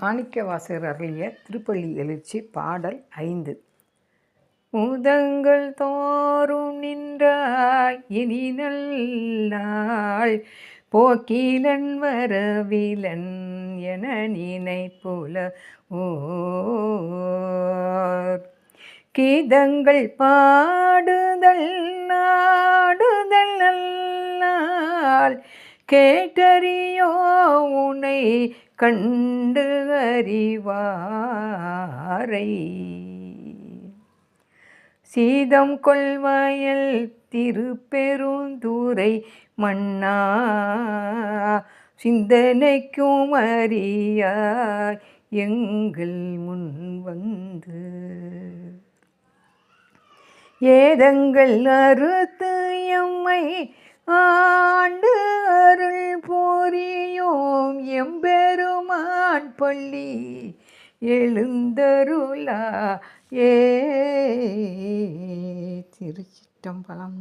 மாணிக்கவாசகர் அருளிய திருப்பள்ளி எழுச்சி பாடல் ஐந்து. முதங்கள் தோறும் நின்றாய் இனி நல்லாள் போக்கிலன் வரவிலன் என நினைப்புல ஓர். கீதங்கள் பாடுதல் நாடுதல் நல்லாள் கேட்டறியோ உனை கண்டு அறிவாரை. சீதம் கொள்வாயல் திருப்பெருந்துரை மன்னா. சிந்தனைக்கும் அறியாய் எங்கள் முன் வந்து. ஏதங்கள் அறுத்து எம்மை ஆண்டு அருள் போரியோம் எம்ப எம்பெருமான் பள்ளி எழுந்தருளா. ஏ திருச்சிட்டம்பலம்